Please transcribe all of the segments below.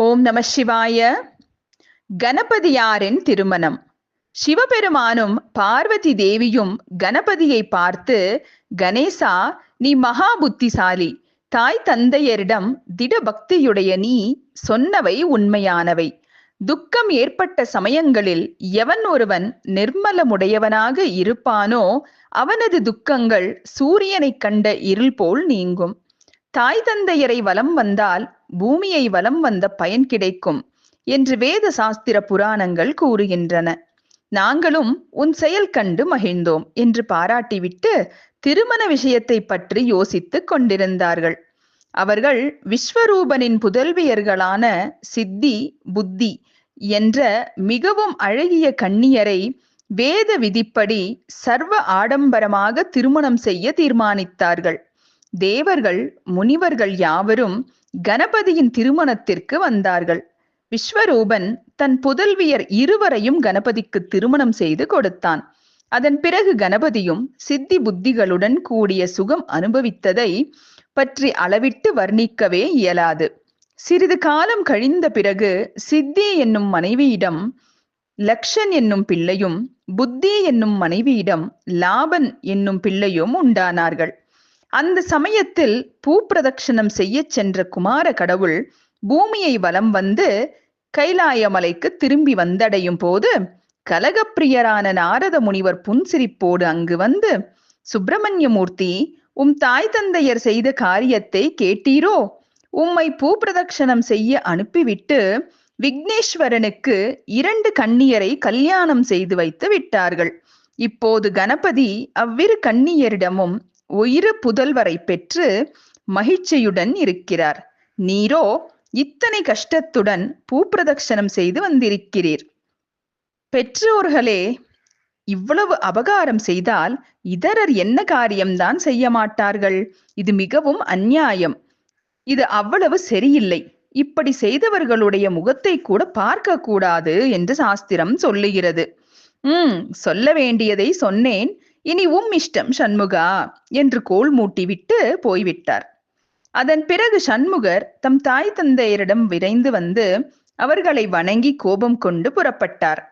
ஓம் நம சிவாய. கணபதியாரின் திருமணம். சிவபெருமானும் பார்வதி தேவியும் கணபதியை பார்த்து கணேசா நீ மகா புத்திசாலி தாய் தந்தையரிடம் திட பக்தியுடைய நீ சொன்னவை உண்மையானவை. துக்கம் ஏற்பட்ட சமயங்களில் எவன் ஒருவன் நிர்மலமுடையவனாக இருப்பானோ அவனது துக்கங்கள் சூரியனைக் கண்ட இருள் போல் நீங்கும். தாய் தந்தையரை வலம் வந்தால் பூமியை வலம் வந்த பயன் கிடைக்கும் என்று வேத சாஸ்திர புராணங்கள் கூறுகின்றன. நாங்களும் உன் செயல் கண்டு மகிழ்ந்தோம் என்று பாராட்டிவிட்டு திருமண விஷயத்தை பற்றி யோசித்துக் கொண்டிருந்தார்கள். அவர்கள் விஸ்வரூபனின் புதல்வியர்களான சித்தி புத்தி என்ற மிகவும் அழகிய கண்ணியரை வேத விதிப்படி சர்வ ஆடம்பரமாக திருமணம் செய்ய தீர்மானித்தார்கள். தேவர்கள் முனிவர்கள் யாவரும் கணபதியின் திருமணத்திற்கு வந்தார்கள். விஸ்வரூபன் தன் புதல்வியர் இருவரையும் கணபதிக்கு திருமணம் செய்து கொடுத்தான். அதன் பிறகு கணபதியும் சித்தி புத்திகளுடன் கூடிய சுகம் அனுபவித்ததை பற்றி அளவிட்டு வர்ணிக்கவே இயலாது. சிறிது காலம் கழிந்த பிறகு சித்தி என்னும் மனைவியிடம் லக்ஷன் என்னும் பிள்ளையும் புத்தி என்னும் மனைவியிடம் லாபன் என்னும் பிள்ளையும் உண்டானார்கள். அந்த சமயத்தில் பூ பிரதட்சணம் செய்ய சென்ற குமார கடவுள் பூமியை வலம் வந்து கைலாயமலைக்கு திரும்பி வந்தடையும் போது கலகப்பிரியரான நாரத முனிவர் புன்சிரிப்போடு அங்கு வந்து சுப்பிரமணியமூர்த்தி உம் தாய் தந்தையர் செய்த காரியத்தை கேட்டீரோ? உம்மை பூ பிரதட்சணம் செய்ய அனுப்பிவிட்டு விக்னேஸ்வரனுக்கு இரண்டு கண்ணியரை கல்யாணம் செய்து வைத்து விட்டார்கள். இப்போது கணபதி அவ்விரு கண்ணியரிடமும் உயிரு புதல்வரை பெற்று மகிழ்ச்சியுடன் இருக்கிறார். நீரோ இத்தனை கஷ்டத்துடன் பூப்பிரதட்சணம் செய்து வந்திருக்கிறீர். பெற்றோர்களே இவ்வளவு அபகாரம் செய்தால் இதரர் என்ன காரியம்தான் செய்ய மாட்டார்கள்? இது மிகவும் அந்நியாயம். இது அவ்வளவு சரியில்லை. இப்படி செய்தவர்களுடைய முகத்தை கூட பார்க்க கூடாது என்று சாஸ்திரம் சொல்லுகிறது. உம் சொல்ல வேண்டியதை சொன்னேன். இனி உம் இஷ்டம் சண்முகா என்று கோல் மூட்டிவிட்டு போய்விட்டார். அதன் பிறகு சண்முகர் தம் தாய் தந்தையரிடம் விரைந்து வந்து அவர்களை வணங்கி கோபம் கொண்டு புறப்பட்டார்.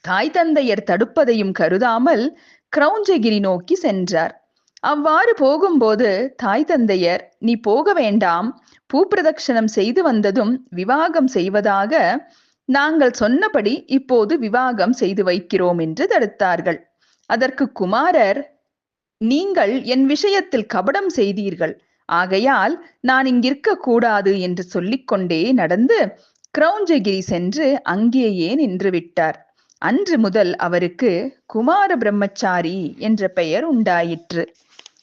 தாய் தந்தையர் தடுப்பதையும் கருதாமல் கிரௌஞ்சகிரி நோக்கி சென்றார். அவ்வாறு போகும்போது தாய் தந்தையர் நீ போக வேண்டாம். பூப்பிரதட்சணம் செய்து வந்ததும் விவாகம் செய்வதாக நாங்கள் சொன்னபடி இப்போது விவாகம் செய்து வைக்கிறோம் என்று தடுத்தார்கள். அதற்கு குமாரர் நீங்கள் என் விஷயத்தில் கபடம் செய்தீர்கள். ஆகையால் நான் இங்கிருக்க கூடாது என்று சொல்லிக்கொண்டே நடந்து கிரௌஞ்சகிரி சென்று அங்கேயே நின்று விட்டார். அன்று முதல் அவருக்கு குமார பிரம்மச்சாரி என்ற பெயர் உண்டாயிற்று.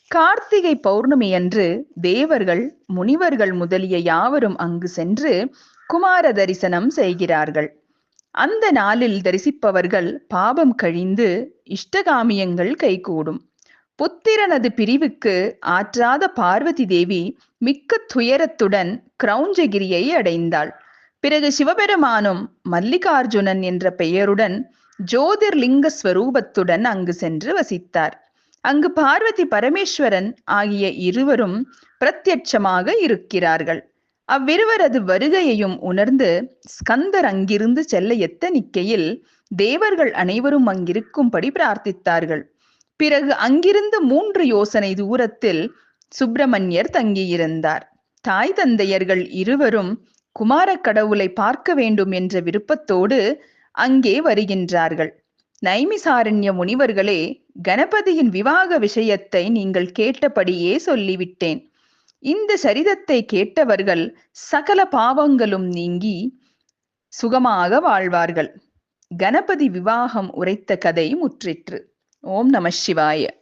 கார்த்திகை பௌர்ணமி அன்று தேவர்கள் முனிவர்கள் முதலிய யாவரும் அங்கு சென்று குமார தரிசனம் செய்கிறார்கள். அந்த நாளில் தரிசிப்பவர்கள் பாபம் கழிந்து இஷ்டகாமியங்கள் கைகூடும். புத்திரனது பிரிவுக்கு ஆற்றாத பார்வதி தேவி மிக்க துயரத்துடன் கிரௌஞ்சகிரியை அடைந்தாள். பிறகு சிவபெருமானும் மல்லிகார்ஜுனன் என்ற பெயருடன் ஜோதிர்லிங்க ஸ்வரூபத்துடன் அங்கு சென்று வசித்தார். அங்கு பார்வதி பரமேஸ்வரன் ஆகிய இருவரும் பிரத்யட்சமாக இருக்கிறார்கள். அவ்விருவரது வருகையையும் உணர்ந்து ஸ்கந்தர் அங்கிருந்து செல்ல எத்தனிக்கையில் தேவர்கள் அனைவரும் அங்கிருக்கும்படி பிரார்த்தித்தார்கள். பிறகு அங்கிருந்து மூன்று யோசனை தூரத்தில் சுப்பிரமணியர் தங்கியிருந்தார். தாய் தந்தையர்கள் இருவரும் குமார கடவுளை பார்க்க வேண்டும் என்ற விருப்பத்தோடு அங்கே வருகின்றார்கள். நைமிசாரண்ய முனிவர்களே கணபதியின் விவாக விஷயத்தை நீங்கள் கேட்டபடியே சொல்லிவிட்டேன். இந்த சரிதத்தை கேட்டவர்கள் சகல பாவங்களும் நீங்கி சுகமாக வாழ்வார்கள். கணபதி விவாகம் உரைத்த கதை முற்றிற்று. ஓம் நம சிவாய.